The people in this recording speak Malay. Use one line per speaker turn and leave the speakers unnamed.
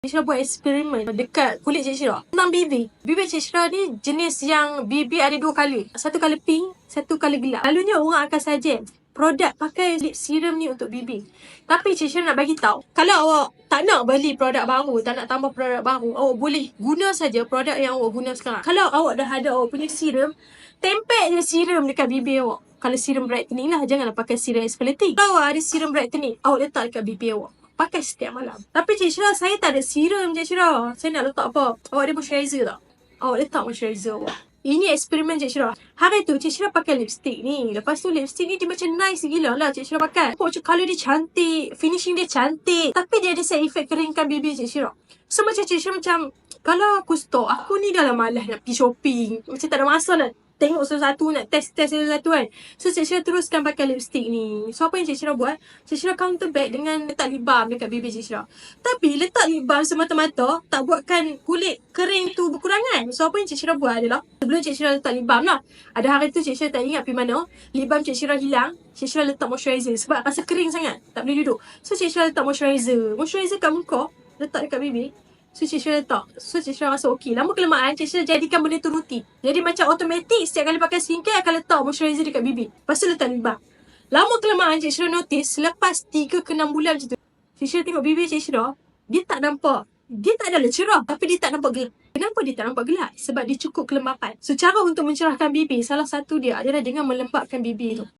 Syirah buat eksperimen dekat kulit Cik Syirah. Tentang bibir. Bibir Cik Syirah ni jenis yang bibir ada dua colour. Satu colour pink, satu colour gelap. Selalunya orang akan suggest produk pakai lip serum ni untuk bibir. Tapi Cik Syirah nak bagi tahu, kalau awak tak nak beli produk baru, tak nak tambah produk baru, awak boleh guna saja produk yang awak guna sekarang. Kalau awak dah ada awak punya serum, tempel je serum dekat bibir awak. Kalau serum brightening lah, janganlah pakai serum exfoliating. Kalau awak ada serum brightening, awak letak dekat bibir awak. Pakai setiap malam. Tapi Cik Syirah, saya tak ada serum Cik Syirah. Saya nak letak apa? Awak ada moisturizer tak? Awak letak moisturizer awak. Ini eksperimen Cik Syirah. Hari tu Cik Syirah pakai lipstick ni. Lepas tu lipstick ni dia macam nice gila lah Cik Syirah pakai. Nampak macam colour dia cantik. Finishing dia cantik. Tapi dia ada side effect keringkan bibir Cik Syirah. So macam Cik Syirah macam kalau aku stok, aku ni dah lah malas nak pergi shopping. Macam tak ada masa nak tengok satu-satu, nak test-test satu-satu kan. So Cik Syirah teruskan pakai lipstick ni. So apa yang Cik Syirah buat? Cik Syirah counter back dengan letak lip balm dekat bibir Cik Syirah. Tapi letak lip balm semata-mata tak buatkan kulit kering tu berkurangan. So apa yang Cik Syirah buat adalah sebelum Cik Syirah letak lip balm lah. Ada hari tu Cik Syirah tak ingat pergi mana. Lip balm Cik Syirah hilang. Cik Syirah letak moisturizer sebab rasa kering sangat. Tak boleh duduk. So Cik Syirah letak moisturizer. Moisturizer kat muka. Letak dekat bibir. So Cik Syirah letak. So Cik Syirah rasa okey. Lama kelamaan Cik Syirah jadikan benda tu rutin. Jadi macam automatik setiap kali pakai skincare akan letak moisturizer dekat bibir. Lepas tu letak lip balm. Lama kelamaan Cik Syirah notice selepas 3 ke 6 bulan macam tu. Cik Syirah tengok bibir Cik Syirah. Dia tak nampak. Dia tak adalah cerah tapi dia tak nampak gelap. Kenapa dia tak nampak gelap? Sebab dia cukup kelembapan. So cara untuk mencerahkan bibir salah satu dia adalah dengan melembabkan bibir tu.